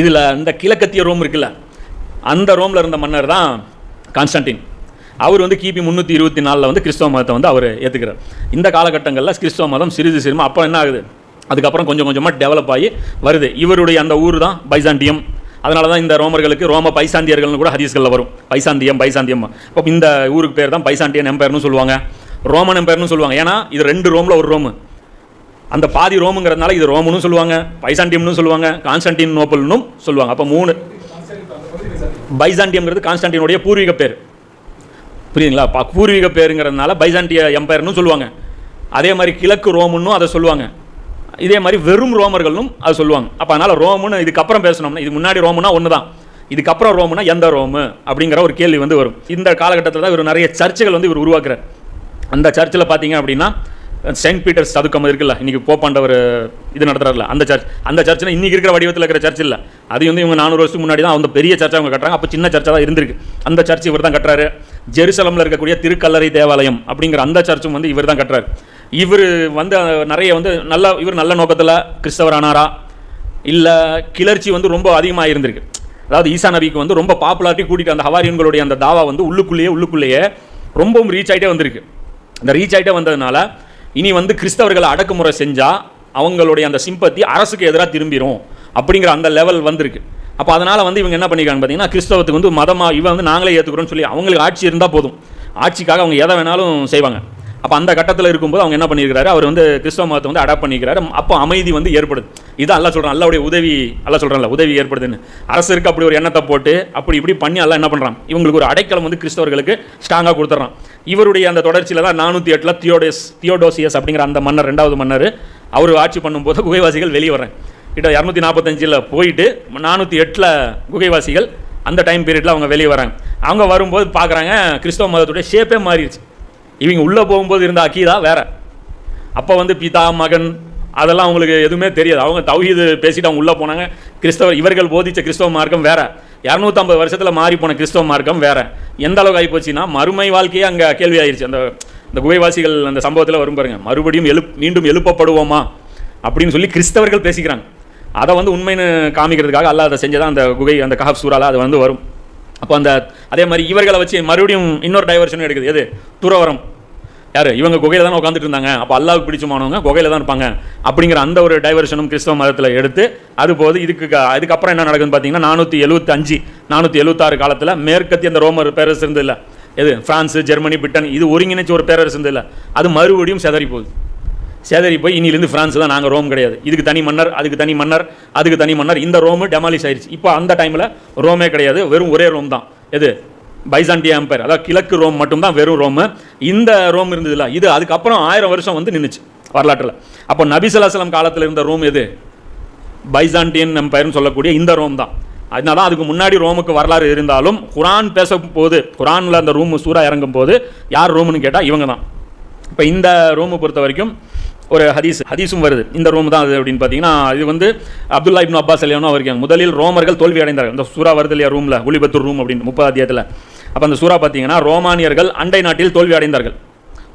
இதில் இந்த கிழக்கத்திய ரோம் இருக்குல்ல அந்த ரோமில் இருந்த மன்னர் தான் கான்ஸ்டன்டின். அவர் வந்து கிபி முந்நூற்றி இருபத்தி நாலில் வந்து கிறிஸ்தவ மதத்தை வந்து அவர் ஏற்றுக்கிறார் இந்த காலகட்டங்களில் கிறிஸ்தவ மதம் சிறிது சிறுமா அப்போ என்ன ஆகுது? அதுக்கப்புறம் கொஞ்சம் கொஞ்சமாக டெவலப் ஆகி வருது. இவருடைய அந்த ஊர் தான் பைசாண்டியம் அதனால தான் இந்த ரோமர்களுக்கு ரோம பைசாந்தியர்கள்னு கூட ஹதீஸ்களில் வரும். பைசாந்தியம் பைசாந்தியம் அப்போ இந்த ஊருக்கு பேர் தான் பைசாண்டியன் எம்பையர்னு சொல்லுவாங்க. ரோமன் எம்பையர்னு சொல்லுவாங்க. ஏன்னா இது ரெண்டு ரோமில் ஒரு ரோமு. அந்த பாதி ரோமுங்கிறதுனால இது ரோமுன்னு சொல்லுவாங்க பைசாண்டியம்னு சொல்லுவாங்க கான்ஸ்டன்டின் நோபல்னும் சொல்லுவாங்க. அப்போ மூணு பைசாண்டியம்ங்கிறது கான்ஸ்டன்டினுடைய பூர்வீக பேர். புரியுதுங்களா? பா பூர்வீக பேருங்கிறதுனால பைசாண்டிய எம்பையர்னு சொல்லுவாங்க. அதே மாதிரி கிழக்கு ரோமுன்னும் அதை சொல்லுவாங்க. இதே மாதிரி வெறும் ரோமர்களும் அதை சொல்லுவாங்க. அப்போ அதனால் ரோமுன்னு இதுக்கப்புறம் பேசணும்னா இது முன்னாடி ரோமுனா ஒன்று தான் இதுக்கப்புறம் ரோமுனா எந்த ரோமு? அப்படிங்கிற ஒரு கேள்வி வந்து வரும். இந்த காலகட்டத்தில் தான் இவர் நிறைய சர்ச்சுகள் வந்து இவர் உருவாக்குறார். அந்த சர்ச்சில் பார்த்தீங்க அப்படின்னா செயின்ட் பீட்டர்ஸ் சதுக்கம் இருக்குல்ல இன்னைக்கு போப்பாண்டவர் இது நடத்துறாருல அந்த சர்ச் அந்த சர்ச்சில் இன்றைக்கி இருக்கிற வடிவத்தில் இருக்கிற சர்ச் இல்லை. அது வந்து இவங்க நானூறு வருஷத்துக்கு முன்னாடி தான் அந்த பெரிய சர்ச்சை அவங்க கட்டுறாங்க அப்போ சின்ன சர்ச்சாக தான் இருந்திருக்கு. அந்த சர்ச் இவர் தான் கட்டுறாரு. ஜெருசலமில் இருக்கக்கூடிய திருக்கல்லறை தேவாலயம் அப்படிங்கிற அந்த சர்ச்சும் வந்து இவர் தான் கட்டுறாரு. இவர் வந்து நிறைய வந்து நல்ல இவர் நல்ல நோக்கத்தில் கிறிஸ்தவர் ஆனாரா? இல்லை கிளர்ச்சி வந்து ரொம்ப அதிகமாக இருந்திருக்கு. அதாவது ஈசா நபிக்கு வந்து ரொம்ப பாப்புலாரிட்டி கூட்டிகிட்டு அந்த ஹவாரியன்களுடைய அந்த தாவா வந்து உள்ளுக்குள்ளேயே உள்ளுக்குள்ளேயே ரொம்பவும் ரீச் ஆகிட்டே வந்திருக்கு. அந்த ரீச் ஆகிட்டே வந்ததுனால இனி வந்து கிறிஸ்தவர்களை அடக்குமுறை செஞ்சால் அவங்களுடைய அந்த சிம்பத்தி அரசுக்கு எதிராக திரும்பிடும் அப்படிங்கிற அந்த லெவல் வந்திருக்கு. அப்போ அதனால் வந்து இவங்க என்ன பண்ணிக்கான்னு பார்த்தீங்கன்னா கிறிஸ்தவத்துக்கு வந்து மதமாக இவன் வந்து நாங்களே ஏற்றுக்கிறோம்னு சொல்லி அவங்களுக்கு ஆட்சி இருந்தால் போதும். ஆட்சிக்காக அவங்க எதை வேணாலும் செய்வாங்க. அப்போ அந்த கட்டத்தில் இருக்கும்போது அவங்க என்ன பண்ணியிருக்கிறாரு அவர் வந்து கிறிஸ்தவ மதத்தை வந்து அடாப்ட் பண்ணிக்கிறாரு. அப்போ அமைதி வந்து ஏற்படுது. இதான் அல்ல சொல்கிறான் அல்லாவுடைய உதவி அல்ல சொல்கிறான்ல உதவி ஏற்படுதுன்னு. அரசருக்கு அப்படி ஒரு எண்ணத்தை போட்டு அப்படி இப்படி பண்ணி அல்ல என்ன பண்ணுறான் இவங்களுக்கு ஒரு அடைக்கலம் வந்து கிறிஸ்தவர்களுக்கு ஸ்ட்ராங்காக கொடுத்துட்றான் இவருடைய அந்த தொடர்ச்சியில் தான் நானூற்றி எட்டில் தியோடோஸ் தியோடோசியஸ் அப்படிங்கிற அந்த மன்னர் ரெண்டாவது மன்னர் அவர் ஆட்சி பண்ணும்போது குகைவாசிகள் வெளியே வர்றேன். கிட்ட இரநூத்தி நாற்பத்தஞ்சில் போயிட்டு நானூற்றி எட்டில் குகைவாசிகள் அந்த டைம் பீரியடில் அவங்க வெளியே வராங்க அவங்க வரும்போது பார்க்குறாங்க கிறிஸ்தவ மதத்துடைய ஷேப்பே மாறிடுச்சு. இவங்க உள்ளே போகும்போது இருந்த அக்கீதா வேற. அப்போ வந்து பிதா மகன் அதெல்லாம் அவங்களுக்கு எதுவுமே தெரியாது. அவங்க தௌஹீது பேசிட்டு அவங்க உள்ளே போனாங்க. கிறிஸ்தவ இவர்கள் போதிச்ச கிறிஸ்தவ மார்க்கம் வேற. இரநூத்தம்பது வருஷத்தில் மாறி போன கிறிஸ்தவ மார்க்கம் வேற. எந்த அளவுக்கு ஆகி போச்சுன்னா மறுமை வாழ்க்கையே அங்கே கேள்வி ஆயிடுச்சு அந்த இந்த குகைவாசிகள் அந்த சம்பவத்தில் வரும் பாருங்க. மறுபடியும் எழுப் மீண்டும் எழுப்பப்படுவோமா? அப்படின்னு சொல்லி கிறிஸ்தவர்கள் பேசிக்கிறாங்க. அதை வந்து உண்மைன்னு காமிக்கிறதுக்காக அல்ல அதை செஞ்சதான் அந்த குகை அந்த கஹப் சூறால அது வந்து வரும். அப்போ அந்த அதே மாதிரி இவர்களை வச்சு மறுபடியும் இன்னொரு டைவர்ஷனும் எடுக்குது. எது? துறவரம். யார்? இவங்க குகையில் தானே உட்காந்துட்டு இருந்தாங்க. அப்போ அல்லாவுக்கு பிடிச்சமானவங்க குகையில் தான் இருப்பாங்க. அப்படிங்கிற அந்த ஒரு டைவர்ஷனும் கிறிஸ்தவ மதத்தில் எடுத்து அது போது இதுக்கு க- அதுக்கப்புறம் என்ன நடக்குதுன்னு பார்த்தீங்கன்னா நானூற்றி எழுபத்தஞ்சு நானூற்றி எழுபத்தாறு காலத்தில் மேற்கத்திய அந்த ரோமர் பேரரசு இருந்ததில்ல. எது? ஃப்ரான்ஸு ஜெர்மனி பிரிட்டன் இது ஒருங்கிணைச்சு ஒரு பேரரசு இருந்ததில்ல. அது மறுபடியும் செதறி போகுது சேதரி போய் இன்னிலிருந்து ஃப்ரான்ஸ் தான் நாங்கள் ரோம் கிடையாது. இதுக்கு தனி மன்னர் அதுக்கு தனி மன்னர் அதுக்கு தனி மன்னர். இந்த ரோமு டெமாலிஷ் ஆயிடுச்சு இப்போ அந்த டைமில் ரோமே கிடையாது. வெறும் ஒரே ரோம் தான். எது? பைசாண்டிய அம்பையர் அதாவது கிழக்கு ரோம் மட்டும்தான் வெறும் ரோமு. இந்த ரோம் இருந்ததில்ல இது அதுக்கப்புறம் ஆயிரம் வருஷம் வந்து நின்றுச்சு வரலாற்றில். அப்போ நபிசலாசலம் காலத்தில் இருந்த ரோம் எது? பைசாண்டியன் எம்பையர்னு சொல்லக்கூடிய இந்த ரோம் தான். அதனால தான் அதுக்கு முன்னாடி ரோமுக்கு வரலாறு இருந்தாலும் குரான் பேச போது குரானில் அந்த ரூம் சூறா இறங்கும் போது யார் ரோம்னு கேட்டால் இவங்க தான். இப்போ இந்த ரூமை பொறுத்த வரைக்கும் ஒரு ஹதீஸ் ஹதீஸும் வருது. இந்த ரூம் தான் அது அப்படின்னு பார்த்தீங்கன்னா இது வந்து அப்துல்லா இப்னு அப்பாஸ் அலியானோ அவருக்கு முதலில் ரோமர்கள் தோல்வி அடைந்தார்கள். இந்த சூறா வருது இல்லையா ரூமில் ஒளிபத்தூர் ரூம் அப்படின்னு முப்பது அத்தியத்தில் அப்போ அந்த சூறா பார்த்தீங்கன்னா ரோமானியர்கள் அண்டை நாட்டில் தோல்வி அடைந்தார்கள்.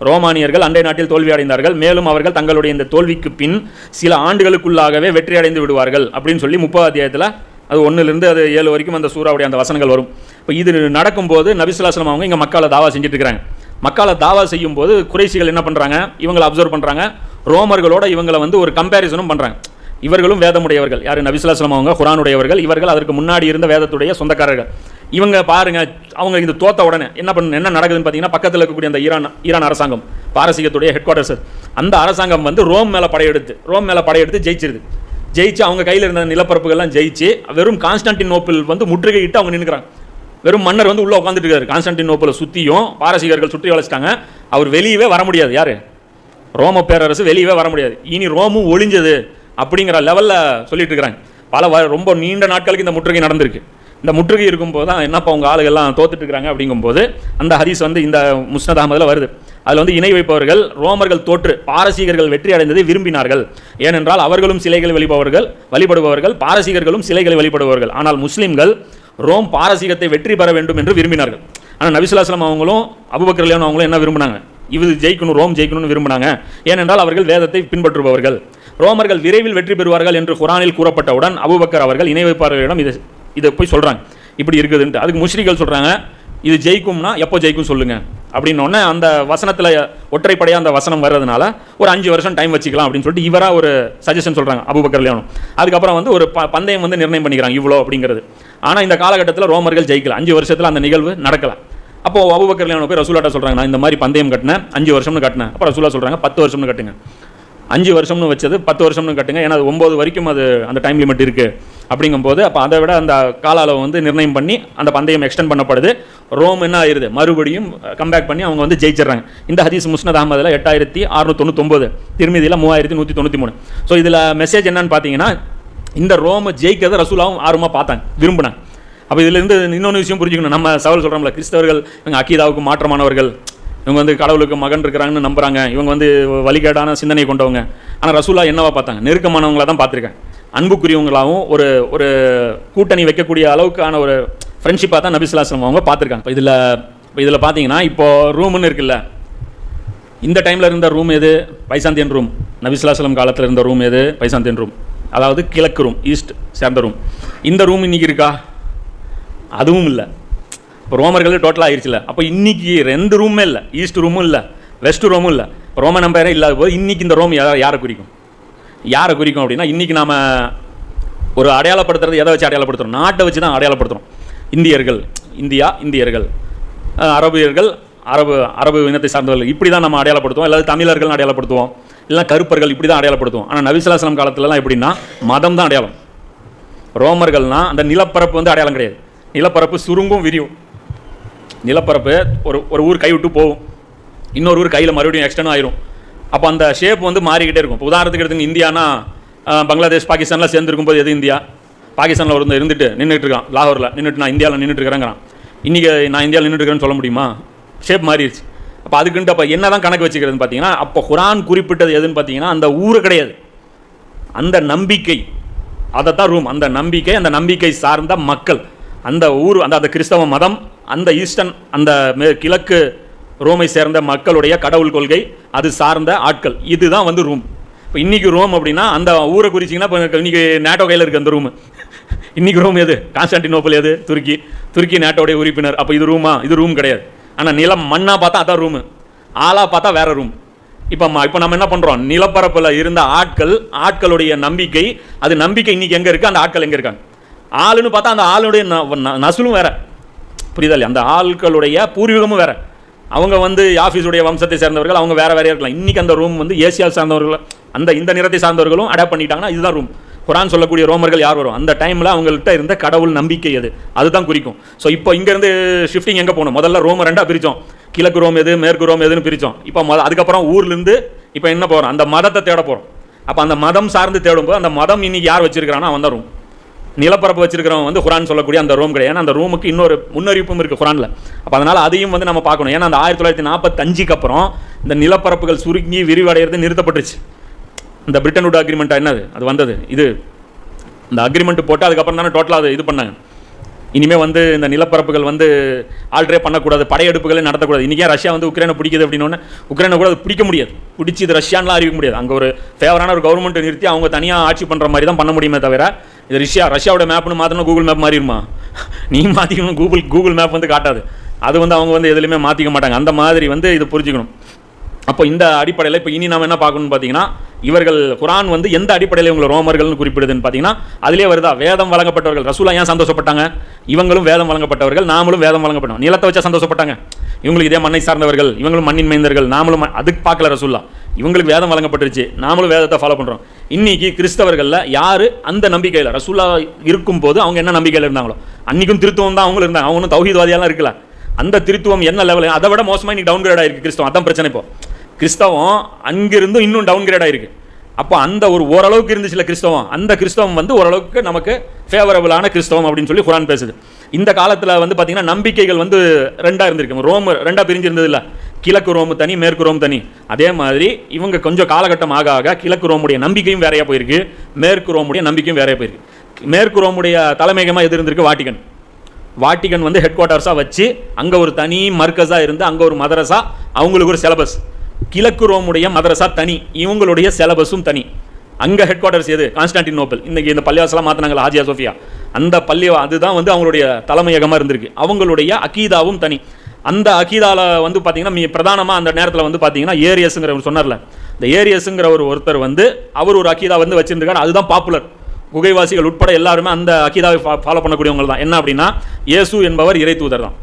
ரோமானியர்கள் அண்டை நாட்டில் தோல்வி அடைந்தார்கள். மேலும் அவர்கள் தங்களுடைய இந்த தோல்விக்கு பின் சில ஆண்டுகளுக்குள்ளாகவே வெற்றி அடைந்து விடுவார்கள் அப்படின்னு சொல்லி முப்பது அத்தியாயத்தில் அது ஒன்றுலேருந்து அது ஏழு வரைக்கும் அந்த சூறாவுடைய அந்த வசனங்கள் வரும். இப்போ இது நடக்கும்போது நபிசுல்லாஸ்லாம் அவங்க இங்கே மக்களை தாவா செஞ்சுட்டு இருக்கிறாங்க. மக்களை தாவா செய்யும் போது குறைசிகள் என்ன பண்ணுறாங்க இவங்களை அப்சர்வ் பண்ணுறாங்க ரோமர்களோட இவங்களை வந்து ஒரு கம்பேரிசனும் பண்ணுறாங்க இவர்களும் வேதமுடையவர்கள். யார்? நபிசுல்லாஸ்லாம் அவங்க குரானுடையவர்கள். இவர்கள் அதற்கு முன்னாடி இருந்த வேதத்துடைய சொந்தக்காரர்கள். இவங்க பாருங்க அவங்க இந்த தோத்த உடனே என்ன பண்ண என்ன நடக்குதுன்னு பார்த்தீங்கன்னா பக்கத்தில் இருக்கக்கூடிய அந்த ஈரான் ஈரான் அரசாங்கம் பாரசீகத்துடைய ஹெட் குவார்டர்ஸ் அந்த அரசாங்கம் வந்து ரோம் மேலே படையெடுத்து ரோம் மேலே படையெடுத்து ஜெயிச்சிருது. ஜெயிச்சு அவங்க கையில் இருந்த நிலப்பரப்புகள்லாம் ஜெயிச்சு வெறும் கான்ஸ்டன்டின் நோப்பில் வந்து முற்றுகையிட்டு அவங்க நின்றுக்கிறாங்க வெறும் மன்னர் வந்து உள்ளே உட்காந்துட்டு இருக்காரு. கான்ஸ்டன்டின் நோப்பில் சுற்றியும் பாரசீகர்கள் சுற்றி வளைச்சிட்டாங்க அவர் வெளியவே வர முடியாது. யார்? ரோம பேரரசு வெளியவே வர முடியாது. இனி ரோமும் ஒளிஞ்சது அப்படிங்கிற லெவலில் சொல்லிட்டு இருக்கிறாங்க. பல வ- ரொம்ப நீண்ட நாட்களுக்கு இந்த முற்றுகை நடந்திருக்கு. இந்த முற்றுகை இருக்கும்போது தான் என்னப்பா உங்கள் ஆளுகள்லாம் தோத்துட்டு இருக்கிறாங்க அப்படிங்கும்போது அந்த ஹதீஸ் வந்து இந்த முஸ்னத் அகமதில் வருது. அதில் வந்து இணை வைப்பவர்கள் ரோமர்கள் தோற்று பாரசீகர்கள் வெற்றி அடைந்ததை விரும்பினார்கள். ஏனென்றால் அவர்களும் சிலைகளை வழிபவர்கள் வழிபடுபவர்கள் பாரசீகர்களும் சிலைகளை வழிபடுபவர்கள். ஆனால் முஸ்லீம்கள் ரோம் பாரசீகத்தை வெற்றி பெற வேண்டும் என்று விரும்பினார்கள். ஆனால் நபிசுல்லாஸ்லாம் அவங்களும் அபுபக்கர் அவங்களும் என்ன விரும்பினாங்க? இது ஜெயிக்கணும் ரோம் ஜெயிக்கணும்னு விரும்பினாங்க. ஏனென்றால் அவர்கள் வேதத்தை பின்பற்றுபவர்கள். ரோமர்கள் விரைவில் வெற்றி பெறுவார்கள் என்று குரானில் கூறப்பட்டவுடன் அபுபக்கர் அவர்கள் இணை வைப்பாளர்களிடம் இதை இதை போய் சொல்கிறாங்க இப்படி இருக்குதுன்ட்டு. அதுக்கு முஸ்லிகள் சொல்கிறாங்க இது ஜெயிக்கும்னா எப்போ ஜெயிக்கும் சொல்லுங்கள் அப்படின்னோடனே அந்த வசனத்தில் ஒற்றைப்படையாக அந்த வசனம் வர்றதுனால ஒரு அஞ்சு வருஷம் டைம் வச்சுக்கலாம் அப்படின்னு சொல்லிட்டு இவராக ஒரு சஜஷன் சொல்கிறாங்க அபுபக்கர் லியானும். அதுக்கப்புறம் வந்து ஒரு ப பந்தயம் வந்து நிர்ணயம் பண்ணிக்கிறாங்க இவ்வளோ அப்படிங்கிறது. ஆனால் இந்த காலகட்டத்தில் ரோமர்கள் ஜெயிக்கல. அஞ்சு வருஷத்தில் அந்த நிகழ்வு நடக்கலாம் அப்போ அபுபக்கர் லியானு போய் ரசூலாட்ட சொல்கிறாங்க நான் இந்த மாதிரி பந்தயம் கட்டினேன் அஞ்சு வருஷம்னு கட்டினேன். அப்போ ரசூலா சொல்கிறாங்க பத்து வருஷம்னு கட்டுங்க. அஞ்சு வருஷம்னு வச்சது பத்து வருஷம்னு கட்டுங்க. ஏன்னா அது ஒம்பது வரைக்கும் அது அந்த டைம் லிமிட் இருக்குது அப்படிங்கும்போது அப்போ அதை விட அந்த கால அளவு வந்து நிர்ணயம் பண்ணி அந்த பந்தயம் எக்ஸ்டெண்ட் பண்ணப்படுது. ரோம் என்ன ஆயிருது? மறுபடியும் கம்பேக் பண்ணி அவங்க வந்து ஜெயிச்சிடுறாங்க. இந்த ஹதீஸ் முஸ்னத் அகமதில் எட்டாயிரத்தி அறுநூத்தி தொண்ணூத்தொம்பது திருமதியில் மூவாயிரத்தி நூற்றி தொண்ணூற்றி மூணு ஸோ இதில் மெசேஜ் என்னன்னு பார்த்தீங்கன்னா இந்த ரோமை ஜெயிக்கிறத ரசூலாவும் ஆர்வமாக பார்த்தாங்க விரும்பினாங்க. அப்போ இதுலேருந்து இன்னொன்று விஷயம் புரிஞ்சுக்கணும். நம்ம சவால் சொல்கிறோம்ல கிறிஸ்தவர்கள் இவங்க அக்கீதாவுக்கு மாற்றமானவர்கள். இவங்க வந்து கடவுளுக்கு மகன் இருக்கிறாங்கன்னு நம்புறாங்க. இவங்க வந்து வழிகேடான சிந்தனை கொண்டவங்க. ஆனால் ரசூலா என்னவா பார்த்தாங்க? நெருக்கமானவங்கள தான் பார்த்துருக்கேன் அன்புக்குரியவங்களாகவும் ஒரு ஒரு கூட்டணி வைக்கக்கூடிய அளவுக்கான ஒரு ஃப்ரெண்ட்ஷிப்பாக தான் நபிசுல்லாஸ்லம் அவங்க பார்த்துருக்காங்க. இப்போ இதில் இப்போ இதில் பார்த்தீங்கன்னா இப்போது ரூம்னு இருக்குல்ல இந்த டைமில் இருந்த ரூம் எது? பைசாந்தியன் ரூம் நபிசுலாசலம் காலத்தில் இருந்த ரூம் எது? பைசாந்தியன் ரூம் அதாவது கிழக்கு ரூம் ஈஸ்ட் சேர்ந்த ரூம் இந்த ரூம் இன்னைக்கு இருக்கா? அதுவும் இல்லை. இப்போ ரோமர்கள் டோட்டலாக ஆயிடுச்சுல அப்போ இன்றைக்கி ரெண்டு ரூமே இல்லை. ஈஸ்ட் ரூமும் இல்லை. வெஸ்ட் ரூமும் இல்லை. ரோமன் நம்பரே இல்லாத போது இன்னைக்கு இந்த ரோம் யாரை குறிக்கும்? யாரை குறிக்கும் அப்படின்னா இன்றைக்கி நாம் ஒரு அடையாளப்படுத்துறது எதை வச்சு அடையாளப்படுத்துகிறோம் நாட்டை வச்சு தான் அடையாளப்படுத்துகிறோம் இந்தியர்கள் இந்தியா இந்தியர்கள் அரபியர்கள் அரபு அரபு இனத்தை சார்ந்தவர்கள் இப்படி தான் நம்ம அடையாளப்படுத்துவோம். அல்லது தமிழர்கள் அடையாளப்படுத்துவோம். இல்லை கருப்பர்கள் இப்படி தான் அடையாளப்படுத்துவோம் ஆனால் நபிசுல்லாஸ்லாம் காலத்துலலாம் எப்படின்னா மதம் தான் அடையாளம். ரோமர்கள்னா அந்த நிலப்பரப்பு வந்து அடையாளம் கிடையாது. நிலப்பரப்பு சுருங்கும் விரியும். நிலப்பரப்பு ஒரு ஒரு ஊர் கைவிட்டு போகும். இன்னொரு ஊர் கையில் மறுபடியும் எக்ஸ்டன் ஆயிரும். அப்போ அந்த ஷேப் வந்து மாறிக்கிட்டே இருக்கும். இப்போ உதாரணத்துக்கு எடுத்துங்க இந்தியானா பங்களாதேஷ் பாகிஸ்தான்லாம் சேர்ந்துருக்கும் போது எது இந்தியா? பாகிஸ்தானில் ஒரு இருந்துட்டு நின்றுட்டு இருக்கான் லாகூரில். நின்றுட்டு நான் இந்தியாவில் நின்றுட்டு இருக்கிறேங்கிறான் இன்றைக்கி நான் இந்தியாவில் நின்றுட்டு இருக்கிறேன்னு சொல்ல முடியுமா? ஷேப் மாறிடுச்சு. அப்போ அதுக்குன்ட்டு அப்போ என்ன தான் கணக்கு வச்சுக்கிறதுன்னு பார்த்தீங்கன்னா அப்போ குரான் குறிப்பிட்டது எதுன்னு பார்த்தீங்கன்னா அந்த ஊர் கிடையாது. அந்த நம்பிக்கை. அதைத்தான் ரூம் அந்த நம்பிக்கை அந்த நம்பிக்கை சார்ந்த மக்கள். அந்த ஊர் அந்த அந்த கிறிஸ்தவ மதம் அந்த ஈஸ்டர்ன் அந்த கிழக்கு ரோமை சேர்ந்த மக்களுடைய கடவுள் கொள்கை அது சார்ந்த ஆட்கள். இதுதான் வந்து ரூம். இப்போ இன்றைக்கி ரோம் அப்படின்னா அந்த ஊரை குறிச்சிங்கன்னா இப்போ இன்னைக்கு நேட்டோ கையில் இருக்குது அந்த ரூம். இன்றைக்கி ரூம் எது? கான்ஸ்டான்டினோப்பிள் எது? துருக்கி. துருக்கி நேட்டோடைய உறுப்பினர். அப்போ இது ரூமா? இது ரூம் கிடையாது. ஆனால் நிலம் மண்ணாக பார்த்தா அதான் ரூமு. ஆளாக பார்த்தா வேறு ரூம். இப்போ இப்போ நம்ம என்ன பண்ணுறோம் நிலப்பரப்பில் இருந்த ஆட்கள் ஆட்களுடைய நம்பிக்கை அது நம்பிக்கை இன்றைக்கி எங்கே இருக்குது அந்த ஆட்கள் எங்கே இருக்காங்க? ஆளுன்னு பார்த்தா அந்த ஆளுடைய ந- ந- நசுலும் வேறு. புரியுதா இல்லையா? அந்த ஆட்களுடைய பூர்வீகமும் வேறு. அவங்க வந்து ஆஃபீஸுடைய வம்சத்தை சேர்ந்தவர்கள் அவங்க வேறு வேறையாக இருக்கலாம். இன்னைக்கு அந்த ரூம் வந்து ஏசியா சார்ந்தவர்கள் அந்த இந்த நிறத்தை சார்ந்தவர்களும் அடாப்ட் பண்ணிட்டாங்கன்னா இதுதான் ரூம் குரான் சொல்லக்கூடிய ரோமர்கள் யார் வரும்? அந்த டைமில் அவங்கள்ட்ட இருந்த கடவுள் நம்பிக்கை அது அதுதான் குறிக்கும். ஸோ இப்போ இங்கேருந்து ஷிஃப்டிங் எங்கே போகணும்? முதல்ல ரோம் ரெண்டாக பிரித்தோம் கிழக்கு ரோம் எது மேற்கு ரோம் எதுன்னு பிரித்தோம் இப்போ மொத அதுக்கப்புறம் ஊர்லேருந்து இப்போ என்ன போகிறோம் அந்த மதத்தை தேட போகிறோம் அப்போ அந்த மதம் சார்ந்து தேடும்போது அந்த மதம் இன்னைக்கு யார் வச்சிருக்கிறானோ அவன் தான் ரூம் நிலப்பரப்பு வச்சிருக்கிறவங்க வந்து குரான் சொல்லக்கூடிய அந்த ரூம் கிடையாது. ஏன்னா அந்த ரூமுக்கு இன்னொரு முன்னறிவிப்பும் இருக்குது குரானில். அப்போ அதனால் அதையும் வந்து நம்ம பார்க்கணும். ஏன்னா அந்த ஆயிரத்தி தொள்ளாயிரத்தி நாற்பத்தஞ்சுக்கு அப்புறம் இந்த நிலப்பரப்புகள் சுருங்கி விரிவடைகிறது நிறுத்தப்பட்டுருச்சு. இந்த பிரிட்டன் உட் அக்ரிமெண்ட் என்னது? அது வந்தது. இது இந்த அக்ரிமெண்ட் போட்டு அதுக்கப்புறம் தானே டோட்டலாக அது இது பண்ணாங்க. இனிமேல் வந்து இந்த நிலப்பரப்புகள் வந்து ஆல்ட்ரே பண்ணக்கூடாது படையெடுப்புகளே நடத்தக்கூடாது. இன்றைக்கே ரஷ்யா வந்து உக்ரைனை பிடிக்குது அப்படின்னோடனே உக்ரைனை கூட அது பிடிக்க முடியாது. பிடிச்சி இது ரஷ்யான்லாம் அறிவிக்க முடியாது. அங்கே ஒரு ஃபேவரான ஒரு கவர்மெண்ட் நிறுத்தி அவங்க தனியாக ஆட்சி பண்ணுற மாதிரி தான் பண்ண முடியுமே தவிர இது ரஷ்யா ரஷ்யாவோட மேப்னு மாற்றணும் கூகுள் மேப் மாறிடுமா? நீ மாற்றிக்கணும் கூகுள் கூகுள் மேப் வந்து காட்டாது. அது வந்து அவங்க வந்து எதுலையுமே மாற்றிக்க மாட்டாங்க. அந்த மாதிரி வந்து இது புரிஞ்சுக்கணும். அப்போ இந்த அடிப்படையில் இப்போ இனி நாம என்ன பார்க்கணும்னு பார்த்தீங்கன்னா இவர்கள் குரான் வந்து எந்த அடிப்படையில் இவங்களை ரோமர்கள்னு குறிப்பிடுதுன்னு பார்த்தீங்கன்னா அதிலே வருதா வேதம் வழங்கப்பட்டவர்கள். ரசூலா ஏன் சந்தோஷப்பட்டாங்க? இவங்களும் வேதம் வழங்கப்பட்டவர்கள் நாமளும் வேதம் வழங்கப்பட்டோம். நிலத்தை வச்சா சந்தோஷப்பட்டாங்க. இவங்களுக்கு இதே மண்ணை சார்ந்தவர்கள் இவங்களும் மண்ணின் மைந்தர்கள் நாமளும் அதுக்கு பார்க்கல ரசூல்லா இவங்களுக்கு வேதம் வழங்கப்பட்டுருச்சு நாமளும் வேதத்தை ஃபாலோ பண்ணுறோம் இன்னைக்கு கிறிஸ்தவர்களில் யார் அந்த நம்பிக்கையில் ரசூல்லா இருக்கும்போது அவங்க என்ன நம்பிக்கையில் இருந்தாங்களோ அன்னைக்கும் திருத்துவம் தான் அவங்களும் இருந்தாங்க. அவங்களும் தௌஹீத்வாதியெல்லாம் இருக்கல. அந்த திருத்துவம் என்ன லெவலில் அதை விட மோசமாக இன்னைக்கு டவுன் கிரேட் ஆயிருக்கு கிறிஸ்தவம். அதான் பிரச்சனை இப்போ. கிறிஸ்தவம் அங்கிருந்தும் இன்னும் டவுன் கிரேட் ஆயிருக்கு. அப்போ அந்த ஒரு ஓரளவுக்கு இருந்துச்சுல கிறிஸ்தவம். அந்த கிறிஸ்தவம் வந்து ஓரளவுக்கு நமக்கு ஃபேவரபிளான கிறிஸ்தவம் அப்படின்னு சொல்லி குரான் பேசுது. இந்த காலத்தில் வந்து பார்த்தீங்கன்னா நம்பிக்கைகள் வந்து ரெண்டாக இருந்திருக்கு. ரோம் ரெண்டாக பிரிஞ்சிருந்தது இல்லை கிழக்கு ரோம் தனி மேற்கு ரோம் தனி. அதே மாதிரி இவங்க கொஞ்சம் காலகட்டம் ஆக ஆக கிழக்கு ரோமுடைய நம்பிக்கையும் வேறையாக போயிருக்கு. மேற்கு ரோமுடைய நம்பிக்கையும் வேறையாக போயிருக்கு. மேற்கு ரோமுடைய தலைமையகமாக எது இருந்திருக்கு? வாட்டிகன். வாட்டிகன் வந்து ஹெட் குவார்ட்டர்ஸாக வச்சு அங்கே ஒரு தனி மர்க்கஸாக இருந்து அங்கே ஒரு மதரஸாக அவங்களுக்கு ஒரு சிலபஸ் கிழக்கு ரோமுடைய மதரசா தனி. இவங்களுடைய சிலபஸும் தனி. அங்கே ஹெட் குவார்ட்டர்ஸ் எது? கான்ஸ்டான்டின் நோபல் இன்றைக்கி இந்த பள்ளிவாசலாம் மாற்றினாங்களா ஹாஜியா சோஃபியா. அந்த பள்ளி அதுதான் வந்து அவங்களுடைய தலைமையகமாக இருந்திருக்கு. அவங்களுடைய அகீதாவும் தனி. அந்த அகீதாவில் வந்து பார்த்திங்கன்னா மீ பிரதானமாக அந்த நேரத்தில் வந்து பார்த்திங்கன்னா ஏரியஸுங்கிறவர் சொன்னார்ல. இந்த ஏரியஸுங்கிற ஒரு ஒருத்தர் வந்து அவர் ஒரு அகீதா வந்து வச்சுருக்காரு அதுதான் பாப்புலர் குகைவாசிகள் உட்பட எல்லாருமே அந்த அகீதாவை ஃபாலோ பண்ணக்கூடியவங்க தான் என்ன அப்படின்னா இயேசு என்பவர் இறை தூதர் தான்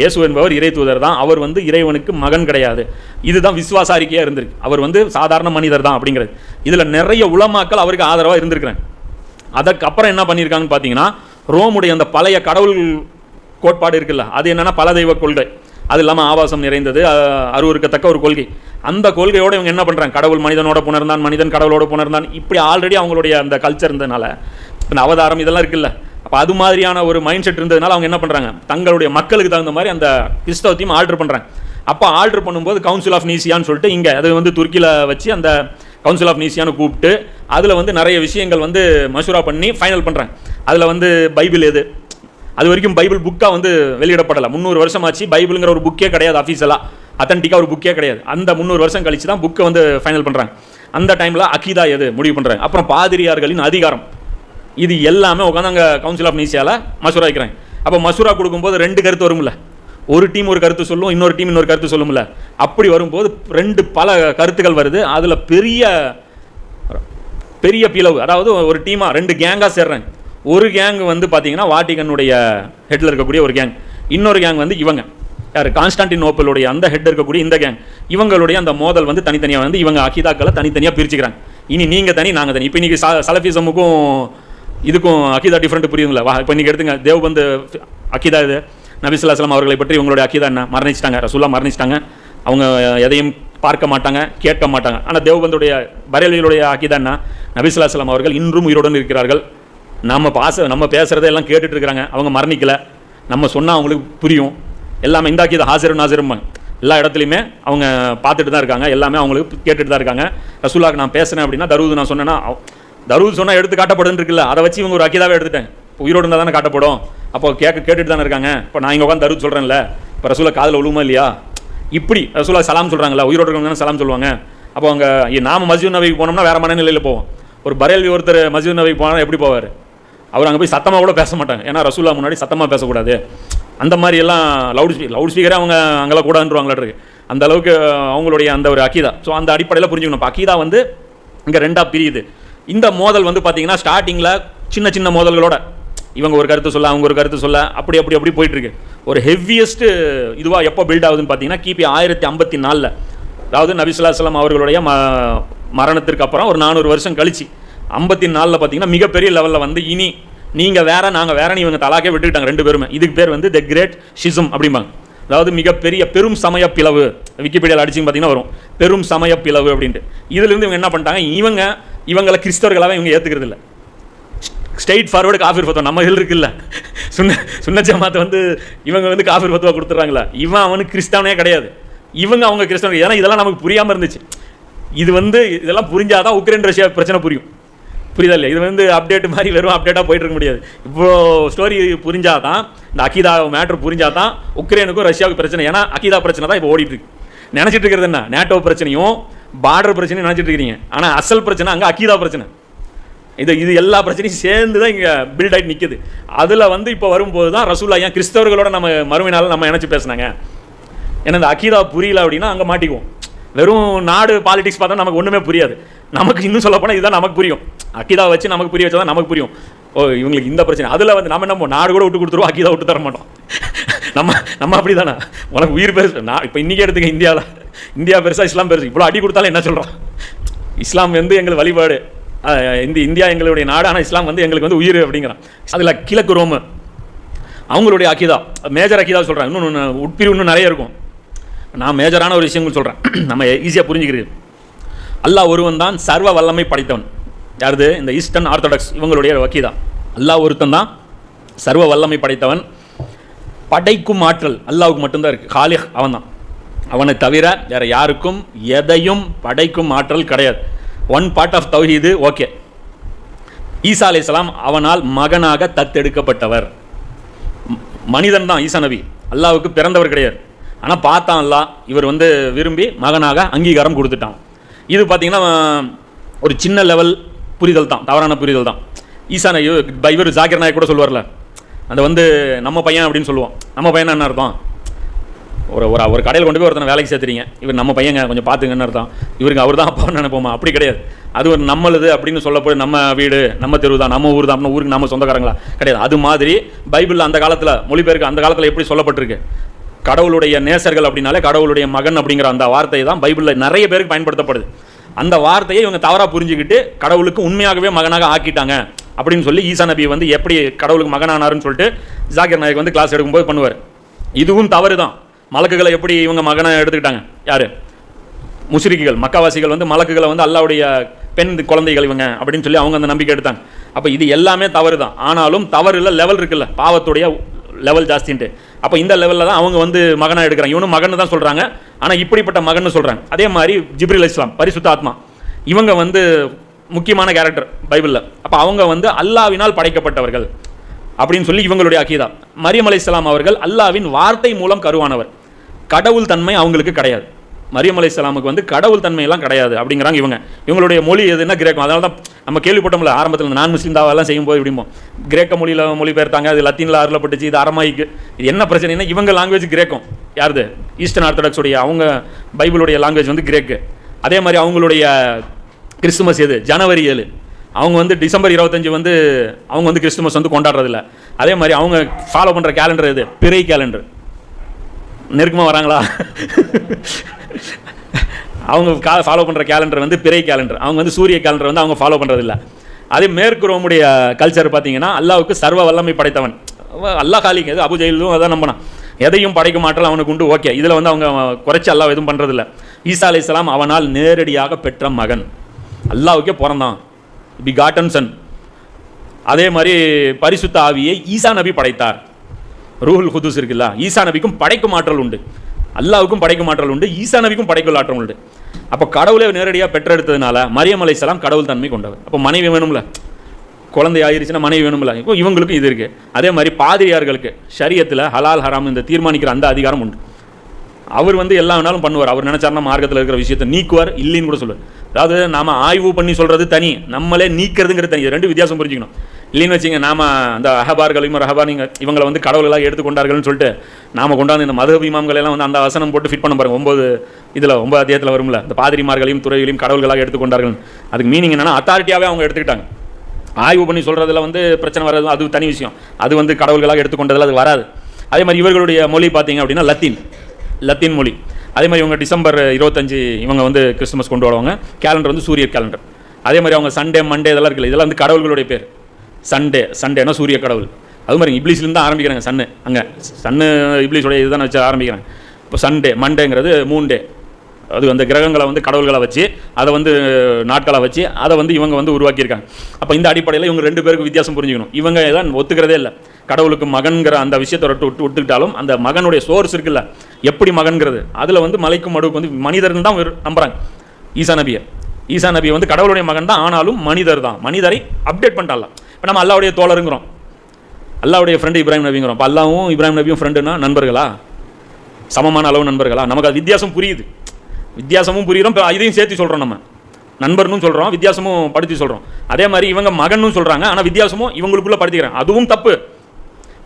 இயேசு என்பவர் இறை தூதர் தான். அவர் வந்து இறைவனுக்கு மகன் கிடையாது. இதுதான் விசுவாச அறிக்கையாக இருந்திருக்கு. அவர் வந்து சாதாரண மனிதர் தான் அப்படிங்கிறது. இதில் நிறைய உளமாக்கள் அவருக்கு ஆதரவாக இருந்திருக்கிறாங்க அதற்கப்புறம் என்ன பண்ணியிருக்காங்கன்னு பார்த்தீங்கன்னா ரோமுடைய அந்த பழைய கடவுள் கோட்பாடு இருக்குல்ல அது என்னன்னா பல தெய்வ கொள்கை. அது இல்லாமல் ஆபாசம் நிறைந்தது அருவருக்கத்தக்க ஒரு கொள்கை. அந்த கொள்கையோட இவங்க என்ன பண்ணுறாங்க கடவுள் மனிதனோட புணர்ந்தான் மனிதன் கடவுளோட புணர்ந்தான். இப்படி ஆல்ரெடி அவங்களுடைய அந்த கல்ச்சர் இருந்ததுனால இப்போ அவதாரம் இதெல்லாம் இருக்குல்ல அப்போ அது மாதிரியான ஒரு மைண்ட் செட் இருந்ததுனால அவங்க என்ன பண்ணுறாங்க தங்களுடைய மக்களுக்கு தகுந்த மாதிரி அந்த கிறிஸ்தவத்தையும் ஆல்டர் பண்ணுறாங்க அப்போ ஆல்டர் பண்ணும்போது கவுன்சில் ஆஃப் நீசியான்னு சொல்லிட்டு இங்கே அது வந்து துருக்கியில் வச்சு அந்த கவுன்சில் ஆஃப் நீசியான்னு கூப்பிட்டு அதில் வந்து நிறைய விஷயங்கள் வந்து மசூரா பண்ணி ஃபைனல் பண்ணுறாங்க அதில் வந்து பைபிள் எது? அது வரைக்கும் பைபிள் புக்காக வந்து வெளியிடப்படலை. முந்நூறு வருஷம் ஆச்சு. பைபிளுங்கிற ஒரு புக்கே கிடையாது அஃபீஷியலாக அத்தன்டிக்காக ஒரு புக்கே கிடையாது. அந்த முந்நூறு வருஷம் கழிச்சு தான் புக்கை வந்து ஃபைனல் பண்ணுறாங்க அந்த டைமில் அக்கீதா எது? முடிவு பண்ணுறாங்க அப்புறம் பாதிரியார்களின் அதிகாரம். இது எல்லாமே உட்காந்து அங்கே கவுன்சில் ஆஃப் நீசியாவில் மசூரா வைக்கிறாங்க அப்போ மசூரா கொடுக்கும்போது ரெண்டு கருத்து வரும்ல. ஒரு டீம் ஒரு கருத்து சொல்லும் இன்னொரு டீம் இன்னொரு கருத்து சொல்லும்ல. அப்படி வரும்போது ரெண்டு பல கருத்துக்கள் வருது. அதில் பெரிய பெரிய பிளவு. அதாவது ஒரு டீமாக ரெண்டு கேங்காக சேர்றாங்க ஒரு கேங் வந்து பார்த்தீங்கன்னா வாட்டிகனுடைய ஹெட்டில் இருக்கக்கூடிய ஒரு கேங் இன்னொரு கேங் வந்து இவங்க. யார்? கான்ஸ்டான்டினோப்பிளுடைய அந்த ஹெட் இருக்கக்கூடிய இந்த கேங் இவங்களுடைய அந்த மோதல் வந்து தனித்தனியாக வந்து இவங்க அகிதாக்களை தனித்தனியாக பிரிச்சுக்கிறாங்க. இனி நீங்கள் தனி நாங்கள் தனி. இப்போ இன்றைக்கி ச சலஃபிசமுக்கும் இதுக்கும் அகிதா டிஃப்ரெண்ட் புரியுதுங்களா வா இப்போ நீங்கள் எடுத்துங்க. தேவ்பந்து அகிதா இது. நபிசுல்லாஸ்லாம் அவர்களை பற்றி உங்களுடைய அகிதா என்ன? மரணிச்சிட்டாங்க. ரசூல்லா மரணிச்சிட்டாங்க. அவங்க எதையும் பார்க்க மாட்டாங்க கேட்க மாட்டாங்க. ஆனால் தேவபந்துடைய பரேலிகளுடைய அகிதா என்ன? நபிசுல்லாஸ்லாம் அவர்கள் இன்றும் உயிருடன் இருக்கிறார்கள். நம்ம பாச நம்ம பேசுகிறத எல்லாம் கேட்டுட்டு இருக்கிறாங்க. அவங்க மரணிக்கலை. நம்ம சொன்னால் அவங்களுக்கு புரியும். எல்லாமே இந்த அக்கீதா ஹாசிரும் நாசிரும்பாங்க. எல்லா இடத்துலையுமே அவங்க பார்த்துட்டு தான் இருக்காங்க. எல்லாமே அவங்களுக்கு கேட்டுட்டு தான் இருக்காங்க. ரசூலாக்கு நான் பேசுகிறேன் அப்படின்னா தருவது நான் சொன்னேன்னா தருவது சொன்னால் எடுத்து காட்டப்படுன்னு இருக்குல்ல அதை வச்சு இவங்க ஒரு அக்கிதாவே எடுத்துட்டேன். இப்போ உயிரோடு இருந்தால் தானே காட்டப்படும். அப்போ கேட்க கேட்டுட்டு தானே இருக்காங்க. இப்போ நான் இங்கே உட்காந்து தருவது சொல்கிறேன்ல இப்போ ரசூலா காதில் விழுமா இல்லையா? இப்படி ரசூலா சலாம் சொல்கிறாங்களா உயிரோடு இருக்கவங்க தானே சலாம் சொல்லுவாங்க. அப்போ அவங்க நாம மஸ்ஜித் நபிக்கு போனோம்னா வேற மனநிலையில் போவோம். ஒரு பரேல்வி ஒருத்தர் மஸ்ஜித் நபிக்கு போனால் எப்படி போவார்? அவர் அங்கே போய் சத்தமாக கூட பேச மாட்டாங்க. ஏன்னா ரசூலா முன்னாடி சத்தமாக பேசக்கூடாது. அந்த மாதிரி எல்லாம் லவுட் ஸ்பீக்கர் லவுட் ஸ்பீக்கரே அவங்க அங்கெல்லாம் கூடாதுன்றவாங்களா அந்த அளவுக்கு அவங்களுடைய அந்த ஒரு அக்கீதா ஸோ அந்த அடிப்படையில் புரிஞ்சுக்கணும். இப்போ அக்கீதா வந்து இங்கே ரெண்டாக பிரியுது. இந்த மோதல் வந்து பார்த்தீங்கன்னா ஸ்டார்டிங்கில் சின்ன சின்ன மோதல்களோட. இவங்க ஒரு கருத்து சொல்ல அவங்க ஒரு கருத்து சொல்ல அப்படி அப்படி அப்படி போயிட்டுருக்கு. ஒரு ஹெவியஸ்ட்டு இதுவாக எப்போ பில்ட் ஆகுதுன்னு பார்த்தீங்கன்னா கிபி ஆயிரத்தி ஐம்பத்தி நாலில். அதாவது நபிசுல்லாஸ்லாம் அவர்களுடைய ம மரணத்திற்கு அப்புறம் ஒரு நானூறு வருஷம் கழிச்சு. ஐம்பத்தி நாலில் பார்த்தீங்கன்னா மிகப்பெரிய லெவலில் வந்து இனி நீங்கள் வேற நாங்கள் வேறன்னு இவங்க தலாக்கே விட்டுக்கிட்டாங்க ரெண்டு பேருமே. இதுக்கு பேர் வந்து த கிரேட் ஷிசம் அப்படிம்பாங்க. அதாவது மிகப்பெரிய பெரும் சமய பிளவு. விக்கிபீடியாவில் அடிச்சிங்க பார்த்தீங்கன்னா வரும். பெரும் சமய பிளவு அப்படின்ட்டு. இதுலேருந்து இவங்க என்ன பண்ணிட்டாங்க? இவங்க இவங்களை கிறிஸ்தவர்களாக இவங்க ஏற்றுக்கிறது இல்லை ஸ்ட்ரெயிட் ஃபார்வர்டு காஃபிர் ஃபத்துவா நம்ம இதில் இருக்குல்ல. சுன்ன சுன்ன ஜமாத் வந்து இவங்க வந்து காஃபிர் ஃபத்துவா கொடுத்துட்றாங்களா இவன் அவனுக்கு கிறிஸ்தவனே கிடையாது. இவங்க அவங்க கிறிஸ்தவன் ஏன்னா இதெல்லாம் நமக்கு புரியாமல் இருந்துச்சு. இது வந்து இதெல்லாம் புரிஞ்சாதான் உக்ரைன் ரஷ்யா பிரச்சனை புரியும். புரியுதா இல்லையா? இது வந்து அப்டேட் மாதிரி வெறும் அப்டேட்டாக போயிட்டு இருக்க முடியாது. இவ்வளோ ஸ்டோரி புரிஞ்சாதான் இந்த அகிதா மேட்ரு புரிஞ்சாதான் உக்ரைனுக்கும் ரஷ்யாவுக்கும் பிரச்சனை. ஏன்னா அகிதா பிரச்சனை தான் இப்போ ஓடிட்டு இருக்கு. நினச்சிட்டு இருக்கிறது என்ன? நேட்டோ பிரச்சனையும் பார்டர் பிரச்சனை நினச்சிட்டு இருக்கிறீங்க ஆனால் அசல் பிரச்சனை அங்கே அக்கீதா பிரச்சனை. இது இது எல்லா பிரச்சனையும் சேர்ந்து தான் இங்கே பில்ட் ஆகிட்டு நிற்குது அதில் வந்து இப்போ வரும்போது தான் ரசூல்லா ஏன் கிறிஸ்தவர்களோட நம்ம மறுமையினால நம்ம இணைச்சி பேசுனாங்க? ஏன்னா இந்த அக்கீதா புரியல அப்படின்னா அங்கே மாட்டிக்குவோம். வெறும் நாடு பாலிடிக்ஸ் பார்த்தா நமக்கு ஒன்றுமே புரியாது. நமக்கு இன்னும் சொல்லப்போனால் இதுதான் நமக்கு புரியும். அக்கீதா வச்சு நமக்கு புரிய வச்சா தான் நமக்கு புரியும். ஓ இவங்களுக்கு இந்த பிரச்சனை. அதில் வந்து நம்ம என்ன நாடு கூட விட்டு கொடுத்துருவோம் அக்கீதா விட்டு தர மாட்டோம். நம்ம நம்ம அப்படி தானே உனக்கு உயிர் பேச நான் இப்போ இன்றைக்கி எடுத்துக்க இந்தியாவில் இந்தியா பெருசா இஸ்லாம் பெருசு. இவ்வளோ அடி கொடுத்தாலும் என்ன சொல்கிறோம் இஸ்லாம் வந்து எங்களுக்கு வழிபாடு. இந்த இந்தியா எங்களுடைய நாடு ஆனால் இஸ்லாம் வந்து எங்களுக்கு வந்து உயிர் அப்படிங்கிறான். அதில் கிழக்கு ரோமு. அவங்களுடைய அக்கீதா மேஜர் அக்கிதா சொல்கிறாங்க இன்னும் இன்னும் உட்பிரிவு இன்னும் நிறைய இருக்கும். நான் மேஜரான ஒரு விஷயங்கள் சொல்கிறேன் நம்ம ஈஸியாக புரிஞ்சுக்கிறது அல்லாஹ் ஒருவன் தான் சர்வ வல்லமை படைத்தவன். யாருது? இந்த ஈஸ்டர்ன் ஆர்த்தடாக்ஸ் இவங்களுடைய வக்கீதா அல்லாஹ் ஒருத்தன் தான் சர்வ வல்லமை படைத்தவன். படைக்கும் ஆற்றல் அல்லாவுக்கு மட்டும்தான் இருக்குது காலிஹ் அவன் தான் அவனை தவிர வேறு யாருக்கும் எதையும் படைக்கும் ஆற்றல் கிடையாது. ஒன் பார்ட் ஆஃப் தௌஹீது ஓகே ஈசா இஸ்லாம் அவனால் மகனாக தத்தெடுக்கப்பட்டவர். மனிதன் தான் ஈசா நபி. அல்லாவுக்கு பிறந்தவர் கிடையாது. ஆனால் பார்த்தான் அல்லாஹ். இவர் வந்து விரும்பி மகனாக அங்கீகாரம் கொடுத்துட்டான். இது பார்த்திங்கன்னா ஒரு சின்ன லெவல் புரிதல் தான் தவறான புரிதல் தான். ஈசான இவர் ஜாகிர் நாயக் கூட சொல்லுவார்ல அந்த வந்து நம்ம பையன் அப்படின்னு சொல்லுவோம் நம்ம பையன் என்ன அர்த்தம்? ஒரு ஒரு ஒரு கடையில் கொண்டு போய் ஒருத்தனை வேலைக்கு சேர்த்துறீங்க. இவர் நம்ம பையங்க கொஞ்சம் பார்த்துங்கன்னு அர்த்தம். இவருக்கு அவர் தான் அப்பான்னு நினைப்போமா? அப்படி கிடையாது. அது ஒரு நம்மளுது அப்படின்னு சொல்லப்போய் நம்ம வீடு நம்ம தெருவு தான் நம்ம ஊர் தான் அப்படின்னு ஊருக்கு நம்ம சொந்தக்காரங்களா? கிடையாது. அது மாதிரி பைபிளில் அந்த காலத்தில் மொழிபெயர்க்கு அந்த காலத்தில் எப்படி சொல்லப்பட்டிருக்கு? கடவுளுடைய நேசர்கள் அப்படின்னாலே கடவுளுடைய மகன் அப்படிங்கிற அந்த வார்த்தை தான் பைபிளில் நிறைய பேருக்கு பயன்படுத்தப்படுது. அந்த வார்த்தையை இவங்க தவறாக புரிஞ்சுக்கிட்டு கடவுளுக்கு உண்மையாகவே மகனாக ஆக்கிட்டாங்க அப்படின்னு சொல்லி ஈசா நபி வந்து எப்படி கடவுளுக்கு மகனானாருன்னு சொல்லிட்டு ஜாகிர் நாயக் வந்து கிளாஸ் எடுக்கும்போது பண்ணுவார். இதுவும் தவறு தான் மலக்குகளை எப்படி இவங்க மகனை எடுத்துக்கிட்டாங்க? யார்? முஸ்ரிக்குகள் மக்காவாசிகள் வந்து மலக்குகளை வந்து அல்லாவுடைய பெண் குழந்தைகள் இவங்க அப்படின்னு சொல்லி அவங்க அந்த நம்பிக்கை எடுத்தாங்க. அப்போ இது எல்லாமே தவறு தான் ஆனாலும் தவறுல லெவல் இருக்குல்ல. பாவத்துடைய லெவல் ஜாஸ்தின்ட்டு. அப்போ இந்த லெவலில் தான் அவங்க வந்து மகனாக எடுக்கிறாங்க. இவனும் மகன் தான் சொல்கிறாங்க ஆனால் இப்படிப்பட்ட மகன் சொல்கிறாங்க அதே மாதிரி ஜிப்ரில் இஸ்லாம் பரிசுத்த ஆத்மா. இவங்க வந்து முக்கியமான கேரக்டர் பைபிளில். அப்போ அவங்க வந்து அல்லாவினால் படைக்கப்பட்டவர்கள். அப்படின்னு சொல்லி இவங்களுடைய அக்கீதா மரியம் அலைஹிஸ்ஸலாம் அவர்கள் அல்லாவின் வார்த்தை மூலம் கருவானவர். கடவுள் தன்மை அவங்களுக்கு கிடையாது. மரியம் அலைஹிஸ்ஸலாமுக்கு வந்து கடவுள் தன்மையெல்லாம் கிடையாது அப்படிங்கிறாங்க இவங்க. இவங்களுடைய மொழி எதுன்னா கிரேக்கம் அதனால தான் நம்ம கேள்விப்பட்டோம்ல ஆரம்பத்தில் நான் முஸ்லீம் தாவெல்லாம் செய்யும்போது இப்படிமோ கிரேக்க மொழியில் மொழிபெயர்த்தாங்க அது லத்தீனில் அருளப்பட்டுச்சு இது அரமாய்க்கு. இது என்ன பிரச்சனைனா இவங்க லாங்குவேஜ் கிரேக்கம். யாருது? ஈஸ்டர்ன் ஆர்த்தடாக்ஸுடைய அவங்க பைபிளுடைய லாங்குவேஜ் வந்து கிரேக்கு. அதே மாதிரி அவங்களுடைய கிறிஸ்துமஸ் எது? ஜனவரி ஏழு. அவங்க வந்து டிசம்பர் இருபத்தஞ்சி வந்து அவங்க வந்து கிறிஸ்துமஸ் வந்து கொண்டாடுறதில்ல. அதே மாதிரி அவங்க ஃபாலோ பண்ணுற கேலண்டர் இது பிறை கேலண்டர் நெருக்கமாக வராங்களா? அவங்க கா ஃபாலோ பண்ணுற கேலண்டர் வந்து பிறை கேலண்டர் அவங்க வந்து சூரிய கேலண்டர் வந்து அவங்க ஃபாலோ பண்ணுறதில்ல அதே மேற்கு ரோமுடைய கல்ச்சர் பார்த்தீங்கன்னா அல்லாவுக்கு சர்வ வல்லமை படைத்தவன். அல்லா காலிங்க எது? அபுஜெயிலும் அதான் நம்பினான். எதையும் படைக்க மாட்டலாம் அவனுக்கு உண்டு ஓகே. இதில் வந்து அவங்க குறைச்சி அல்லாஹ் எதுவும் பண்ணுறதில்ல ஈசா இஸ்லாம் அவனால் நேரடியாக பெற்ற மகன். அல்லாவுக்கே பிறந்தான். பி காட்டன் சன் அதே மாதிரி பரிசுத்த ஆவியை ஈசா நபி படைத்தார். ரூஹுல் ஹுதுஸ் இருக்குல்ல ஈசா நபிக்கும் படைக்கும் ஆற்றல் உண்டு. அல்லாவுக்கும் படைக்கும் ஆற்றல் உண்டு ஈசா நபிக்கும் படைக்கும் ஆற்றல் உண்டு. அப்போ கடவுளை நேரடியாக பெற்றெடுத்ததுனால மரியம் அலைஹிஸ்ஸலாம் கடவுள் தன்மை கொண்டவர். அப்போ மனைவி வேணும்ல குழந்தை ஆயிருச்சுன்னா மனைவி வேணும்ல இப்போ இவங்களுக்கும் இது இருக்குது அதே மாதிரி பாதிரியார்களுக்கு சரியத்தில் ஹலால் ஹராம் இந்த தீர்மானிக்கிற அந்த அதிகாரம் உண்டு. அவர் வந்து எல்லா வேணாலும் பண்ணுவார். அவர் நினைச்சாருன்னா மார்க்கத்தில் இருக்கிற விஷயத்தை நீக்குவார் இல்லைன்னு கூட சொல்லுவார். அதாவது நாம ஆய்வு பண்ணி சொல்றது தனி நம்மளே நீக்கிறதுங்கிறது தனி. ரெண்டு வித்தியாசம் புரிஞ்சுக்கணும். இல்லைன்னு வச்சுங்க நாம அந்த அஹபார்களையும் ரஹபானிங்க இவங்களை வந்து கடவுள்களாக எடுத்துக்கொண்டார்கள்னு சொல்லிட்டு நாம கொண்டாந்து இந்த மத எல்லாம் வந்து அந்த வசனம் போட்டு ஃபிட் பண்ண பாருங்க. ஒம்பது இதில் ஒன்பது அத்தியத்தில் வரும்ல இந்த பாதிரிமார்களையும் துறைகளையும் கடவுள்களாக எடுத்துக்கொண்டார்கள். அதுக்கு மீனிங் என்னன்னா அத்தாரிட்டியாகவே அவங்க எடுத்துக்கிட்டாங்க. ஆய்வு பண்ணி சொல்கிறதுல வந்து பிரச்சனை வர்றது அது தனி விஷயம். அது வந்து கடவுள்களாக எடுத்துக்கொண்டதில் அது வராது. அதே மாதிரி இவர்களுடைய மொழி பார்த்தீங்க அப்படின்னா லத்தீன். லத்தீன் மொழி. அதே மாதிரி இவங்க டிசம்பர் இருபத்தஞ்சு இவங்க வந்து கிறிஸ்துமஸ் கொண்டு வருவாங்க. கேலண்டர் வந்து சூரிய கேலண்டர் அதே மாதிரி அவங்க சண்டே மண்டே இதெல்லாம் இருக்குல்ல இதெல்லாம் வந்து கடவுள்களுடைய பேர். சண்டே சண்டேனா சூரிய கடவுள். அது மாதிரி இப்ளீஸ்லேருந்து தான் ஆரம்பிக்கிறாங்க சன்னு. அங்கே சன்னு இப்ளீஸோடைய இதுதான் வச்சு ஆரம்பிக்கிறாங்க. இப்போ சண்டே மண்டேங்கிறது மூன் டே அது அந்த கிரகங்களை வந்து கடவுள்களை வச்சு அதை வந்து நாட்களை வச்சு அதை வந்து இவங்க வந்து உருவாக்கியிருக்காங்க. அப்போ இந்த அடிப்படையில் இவங்க ரெண்டு பேருக்கு வித்தியாசம் புரிஞ்சுக்கணும். இவங்க தான் ஒத்துக்கிறதே இல்லை. கடவுளுக்கு மகன்கிற அந்த விஷயத்தை விட்டு விட்டு விட்டுக்கிட்டாலும் அந்த மகனுடைய சோர்ஸ் இருக்குல்ல. எப்படி மகன்கிறது? அதில் வந்து மலைக்கும் மடுவுக்கு வந்து மனிதர்னு தான் நம்புகிறாங்க நம்புறாங்க. ஈசா நபியை. ஈசா நபி வந்து கடவுளுடைய மகன் தான் ஆனாலும் மனிதர் தான். மனிதரை அப்டேட் பண்ணிட்டாலாம் இப்போ நம்ம அல்லாவுடைய தோழருங்கிறோம். அல்லாவுடைய ஃப்ரெண்டு இப்ராஹிம் நபிங்கிறோம். இப்போ அல்லாவும் இப்ராஹிம் நபியும் ஃப்ரெண்டுனா நண்பர்களா? சமமான அளவு நண்பர்களா? நமக்கு அது வித்தியாசம் புரியுது. வித்தியாசமும் புரியுறோம். இப்போ இதையும் சேர்த்து சொல்கிறோம் நம்ம. நண்பர்னு சொல்கிறோம் வித்தியாசமும் படுத்தி சொல்கிறோம் அதே மாதிரி இவங்க மகன்னு சொல்கிறாங்க ஆனால் வித்தியாசமும் இவங்களுக்குள்ளே படுத்திக்கிறாங்க அதுவும் தப்பு.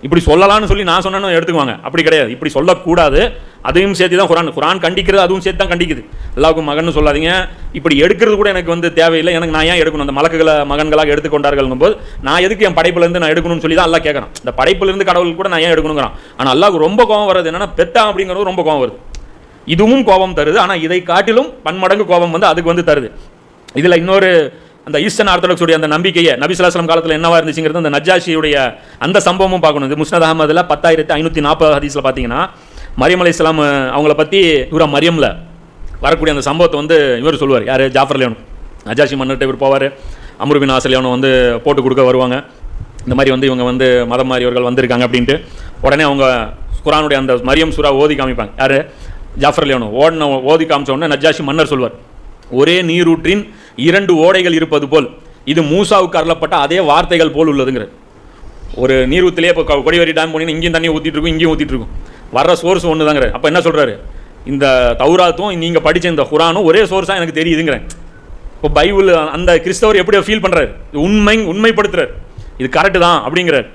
இப்படி சொல்லலாம்னு சொல்லி நான் சொன்னேன்னு எடுத்துக்குவாங்க. அப்படி கிடையாது. இப்படி சொல்லக்கூடாது. அதையும் சேர்த்து தான் குரான். குரான் கண்டிக்கிறது அதுவும் சேர்த்து தான் கண்டிக்குது. எல்லாருக்கும் மகன் சொல்லாதீங்க. இப்படி எடுக்கிறது கூட எனக்கு வந்து தேவையில்லை. எனக்கு நான் ஏன் எடுக்கணும்? அந்த மலக்குகளை மகன்களாக எடுத்துக்கொண்டார்கள்ங்கும் போது நான் எதுக்கு என் படைப்புலேருந்து நான் எடுக்கணும்னு சொல்லி தான் எல்லாம் கேட்குறான். இந்த படைப்புலேருந்து கடவுள் கூட நான் ஏன் எடுக்கணுங்கிறான். ஆனால் அல்லாஹ்வுக்கு ரொம்ப கோவம் வருது என்னன்னா பெத்தா அப்படிங்கிறது ரொம்ப கோவம் வருது. இதுவும் கோபம் தருது. ஆனால் இதை காட்டிலும் பன்மடங்கு கோபம் வந்து அதுக்கு வந்து தருது. இதில் இன்னொரு அந்த ஈஸ்டர்ன் ஆர்த்தடாக்ஸுடைய அந்த நம்பிக்கையை நபிசுலாஸ்லம் காலத்தில் என்னவா இருந்துச்சுங்கிறது அந்த நஜாஷியுடைய அந்த சம்பவமும் பார்க்கணும். இது முஸ்னத் அகமதில் பத்தாயிரத்தி ஐநூற்றி நாற்பது ஹதீஸில் பார்த்தீங்கன்னா மரியம் அலி இஸ்லாம் அவங்கள பற்றி இவரா மரியமில் வரக்கூடிய அந்த சம்பவத்தை வந்து இவர் சொல்லுவார். யார்? ஜாஃபர் லேனும் நஜாஷி மன்னர்கிட்ட இவர் போவார். அமருபின் ஆசலியானோ வந்து போட்டு கொடுக்க வருவாங்க. இந்த மாதிரி வந்து இவங்க வந்து மதம் மாறியவர்கள் வந்திருக்காங்க அப்படின்ட்டு. உடனே அவங்க குரானுடைய அந்த மரியம் சுறா ஓதி காமிப்பாங்க. யார்? ஜாஃபர் லியோனோ ஓடின ஓதி காமிச்ச உடனே நஜாஷி மன்னர் சொல்வார் ஒரே நீரூற்றின் இரண்டு ஓடைகள் இருப்பது போல் இது மூசாவுக்கு அருளப்பட்ட அதே வார்த்தைகள் போல் உள்ளதுங்கிற ஒரு நீரூத்திலே இப்போ கொடிவேரி டேம் போனீங்கன்னா இங்கேயும் தண்ணி ஊற்றிட்டு இருக்கும் இங்கேயும் ஊற்றிட்டு இருக்கும். வர்ற சோர்ஸ் ஒன்று தாங்கிற அப்போ என்ன சொல்கிறாரு இந்த தௌராத்தும் நீங்கள் படித்த இந்த குரானும் ஒரே சோர்ஸாக எனக்கு தெரியுதுங்கிறேன் இப்போ பைபிள் அந்த கிறிஸ்தவர் எப்படி ஃபீல் பண்ணுறாரு உண்மை உண்மைப்படுத்துறாரு. இது கரெக்டு தான் அப்படிங்கிறார்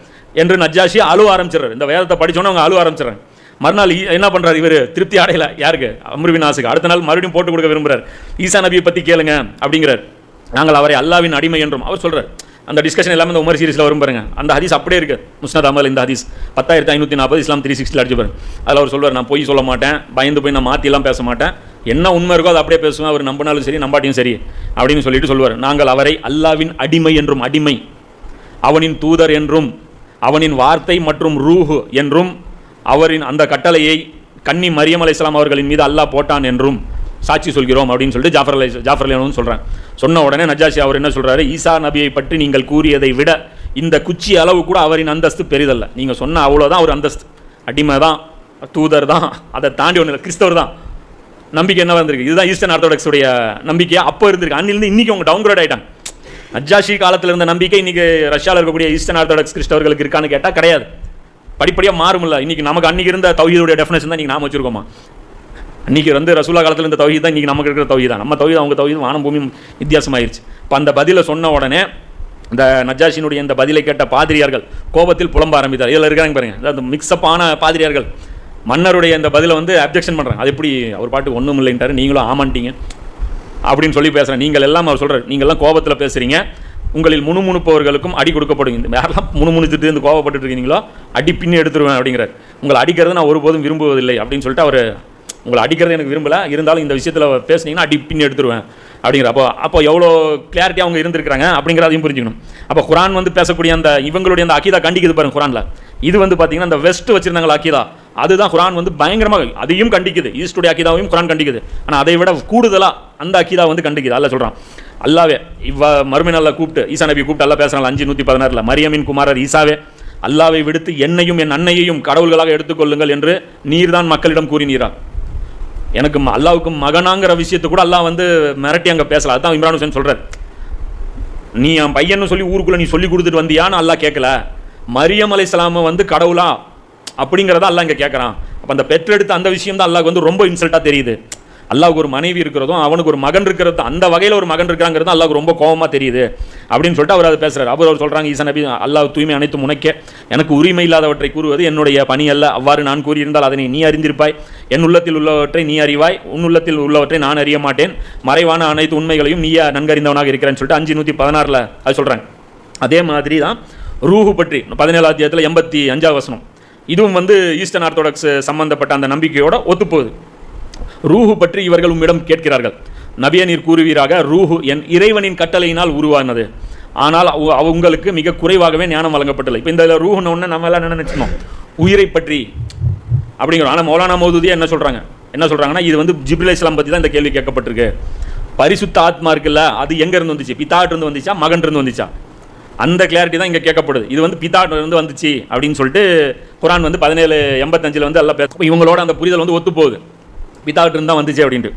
என்று நஜாஷி அழுவ ஆரம்பிச்சிடுறாரு. இந்த வேதத்தை படிச்சோன்னே அவங்க அழுவ ஆரம்பிச்சிடுறாங்க. மறுநாள் என்ன பண்ணுறாரு இவர்? திருப்தி அடையல. யாருக்கு? அம்ருவினாசுக்கு அடுத்த நாள் மறுபடியும் போட்டு கொடுக்க விரும்புகிறார் ஈசா நபியை பற்றி கேளுங்க அப்படிங்கிறார். நாங்கள் அவரை அல்லாவின் அடிமை என்றும் அவர் சொல்கிறார் அந்த டிஸ்கஷன் எல்லாமே இந்த உமர் சீரிஸில் வரும் பாருங்க. அந்த ஹதீஸ் அப்படியே இருக்கு. முஸ்னத் அமல் இந்த ஹதீஸ். பத்தாயிரத்தி ஐநூற்றி நாற்பது இஸ்லாம் த்ரீ சிக்ஸ்டில் அடிச்சு பாருங்க. அதில் அவர் சொல்வார் நான் பொய் சொல்ல மாட்டேன். பயந்து போய் நான் மாற்றிலாம் பேச மாட்டேன். என்ன உண்மை இருக்கோ அதை அப்படியே பேசுவேன். அவர் நம்பினாலும் சரி நம்பாட்டியும் சரி அப்படின்னு சொல்லிட்டு சொல்லுவார் நாங்கள் அவரை அல்லாவின் அடிமை என்றும் அடிமை. அவனின் தூதர் என்றும் அவனின் வார்த்தை மற்றும் ரூஹு என்றும் அவரின் அந்த கட்டளையை கன்னி மரியம் இஸ்லாம் அவர்களின் மீது அல்லாஹ் போட்டான் என்றும் சாட்சி சொல்கிறோம் அப்படின்னு சொல்லிட்டு ஜாஃபர் அலை ஜாஃபர் அலியானு சொல்கிறேன் சொன்ன உடனே நஜாஷி அவர் என்ன சொல்கிறாரு ஈசா நபியை பற்றி நீங்கள் கூறியதை விட இந்த குச்சி அளவு கூட அவரின் அந்தஸ்து பெரிதல்ல. நீங்கள் சொன்ன அவ்வளோதான் அவர் அந்தஸ்து. அடிமை தான் தூதர் தான் அதை தாண்டி ஒன்று கிறிஸ்தவர் தான். நம்பிக்கை என்ன வந்திருக்கு இதுதான் ஈஸ்டர்ன் ஆர்த்தோடாக்ஸுடைய நம்பிக்கை அப்போ இருந்திருக்கு. அன்னிலிருந்து இன்னைக்கு அவங்க டவுன்கிரேட் ஆகிட்டாங்க நஜாஷி காலத்தில் இருந்த நம்பிக்கை இன்றைக்கி ரஷ்யாவில் இருக்கக்கூடிய ஈஸ்டர்ன் ஆர்த்தோடாக்ஸ் கிறிஸ்தவர்களுக்கு இருக்கான்னு கேட்டால் கிடையாது. படிப்படியாக மாறும்ல. இன்றைக்கி நமக்கு அன்றைக்கி இருந்த தௌஹீதுடைய டெஃபினேஷன் தான் நீங்கள் நாம வச்சுருக்கோமா? அன்றைக்கி வந்து ரசூலா காலத்தில் இருந்த தௌஹீத் தான் இன்றைக்கி நமக்கு இருக்கிற தௌஹீத் தான். நம்ம தௌஹீத் அவங்க தௌஹீத் வானம் பூமி வித்தியாசமாயிருச்சு. இப்போ அந்த பதிலை சொன்ன உடனே இந்த நஜாஷினுடைய இந்த பதிலை கேட்ட பாதிரியார்கள் கோபத்தில் புலம்ப ஆரம்பித்தார். இதில் இருக்கிறாங்க பாருங்க. அதாவது மிக்ஸ்அப் ஆன பாதிரியார்கள். மன்னருடைய இந்த பதிலை வந்து அப்ஜெக்ஷன் பண்ணுறாங்க அது எப்படி? அவர் பாட்டு ஒன்றும் இல்லைன்ட்டார். நீங்களும் ஆமான்ட்டீங்க. அப்படின்னு சொல்லி பேசுகிறேன் நீங்கள் எல்லாம் அவர் சொல்கிறார் நீங்கள்லாம் கோபத்தில் பேசுகிறீங்க உங்களில் முணுமுணுப்பவர்களுக்கும் அடி கொடுக்கப்படும் இந்த யாரெல்லாம் முணுமுணுத்துட்டு இருந்து கோவப்பட்டு இருக்கீங்களோ அடி பின்னு எடுத்துருவேன் அப்படிங்கிறார். உங்களை அடிக்கிறது நான் ஒருபோதும் விரும்புவதில்லை அப்படின்னு சொல்லிட்டு அவர் உங்களை அடிக்கிறது எனக்கு விரும்பல. இருந்தாலும் இந்த விஷயத்தில் பேசுனீங்கன்னா அடி பின்னி எடுத்துருவேன் அப்படிங்கிற அப்போ அப்போ எவ்வளோ கிளாரிட்டி அவங்க இருந்திருக்கிறாங்க அப்படிங்கிறதையும் புரிஞ்சுக்கணும். அப்போ குரான் வந்து பேசக்கூடிய அந்த இவங்களுடைய அந்த அக்கீதா கண்டிக்குது பாருங்க குரானில். இது வந்து பார்த்தீங்கன்னா அந்த வெஸ்ட் வச்சிருந்தாங்களா அக்கீதா அதுதான் குரான் வந்து பயங்கரமாக அதையும் கண்டிக்குது. ஈஸ்டுடைய அக்கீதாவையும் குரான் கண்டிக்குது. ஆனால் அதை விட கூடுதலாக அந்த அக்கீதா வந்து கண்டிக்குது. அதில் சொல்கிறான் அல்லாவே இவ்வா மறுமை நல்லா கூப்பிட்டு ஈசா நபி கூப்பிட்டு அல்லா பேசுகிறாங்க அஞ்சு நூற்றி பதினாறில் மரியமின் குமாரர் ஈசாவே அல்லாவை விடுத்து என்னையும் என் அன்னையையும் கடவுள்களாக எடுத்துக்கொள்ளுங்கள் என்று நீர்தான் மக்களிடம் கூறினீரா எனக்கு ம- அல்லாவுக்கு மகனாங்கிற விஷயத்தை கூட அல்லாஹ் வந்து மிரட்டி அங்கே பேசலாம் அதுதான் இம்ரான் ஹுசேன் சொல்கிறார் நீ என் பையன்னு சொல்லி ஊருக்குள்ளே நீ சொல்லி கொடுத்துட்டு வந்தியான்னு அல்லா கேட்கல மரியம் அலைஹிஸ்ஸலாம வந்து கடவுளா? அப்படிங்கிறத அல்லா இங்கே கேட்குறான் அப்போ அந்த பெற்றெடுத்த அந்த விஷயம் தான் அல்லாஹ் வந்து ரொம்ப இன்சல்ட்டாக தெரியுது. அல்லாவுக்கு ஒரு மனைவி இருக்கிறதும் அவனுக்கு ஒரு மகன் இருக்கிறது அந்த வகையில் ஒரு மகன் இருக்காங்கிறது அல்லாவுக்கு ரொம்ப கோபமாக தெரியுது அப்படின்னு சொல்லிட்டு அவர் அதை பேசுகிறார் அவர் அவர் சொல்கிறாங்க ஈசா நபி அல்லாஹ் தூய்மை அனைத்து முனைக்க எனக்கு உரிமை இல்லாதவற்றை கூறுவது என்னுடைய பணி அல்ல. அவ்வாறு நான் கூறியிருந்தால் அதனை நீ அறிந்திருப்பாய். என் உள்ளத்தில் உள்ளவற்றை நீ அறிவாய். உன் உள்ளத்தில் உள்ளவற்றை நான் அறிய மாட்டேன். மறைவான அனைத்து உண்மைகளையும் நீ நன்கறிந்தவனாக இருக்கிறேன்னு சொல்லிட்டு அஞ்சு நூற்றி பதினாறில் அது சொல்கிறாங்க அதே மாதிரி தான் ரூஹு பற்றி பதினேழாம் அத்தியாயத்தில் எண்பத்தி அஞ்சாவது வசனம். இதுவும் வந்து ஈஸ்டர்ன் ஆர்த்தோடாக்ஸ் சம்மந்தப்பட்ட அந்த நம்பிக்கையோட ஒத்துப்போகுது. ரூஹு பற்றி இவர்கள் உம்மிடம் கேட்கிறார்கள். நபிய நீர் கூறுவீராக ரூஹு என் இறைவனின் கட்டளையினால் உருவானது. ஆனால் அவ- அவங்களுக்கு மிக குறைவாகவே ஞானம் வழங்கப்பட்டது இப்போ இந்த ரூஹுன்னு ஒன்று நம்ம எல்லாம் என்ன நினச்சினோம் உயிரை பற்றி. அப்படிங்கிறோம் ஆனால் மௌலானா மௌதூதியா என்ன சொல்கிறாங்க என்ன சொல்கிறாங்கன்னா இது வந்து ஜிப்ரில் இஸ்லாம் பற்றி தான் இந்த கேள்வி கேட்கப்பட்டிருக்கு. பரிசுத்த ஆத்மா இருக்குல்ல அது எங்கேருந்து வந்துச்சு? பித்தாட்டிருந்து வந்துச்சா? மகன் இருந்து வந்துச்சா? அந்த கிளாரிட்டி தான் இங்கே கேட்கப்படுது. இது வந்து பிதாட்டு வந்துச்சு அப்படின்னு சொல்லிட்டு குரான் வந்து பதினேழு எண்பத்தஞ்சில் வந்து எல்லாம் பேச இவங்களோட அந்த புரிதல் வந்து ஒத்து போகுது வித்தவுட் இருந்தால் வந்துச்சு அப்படின்ட்டு.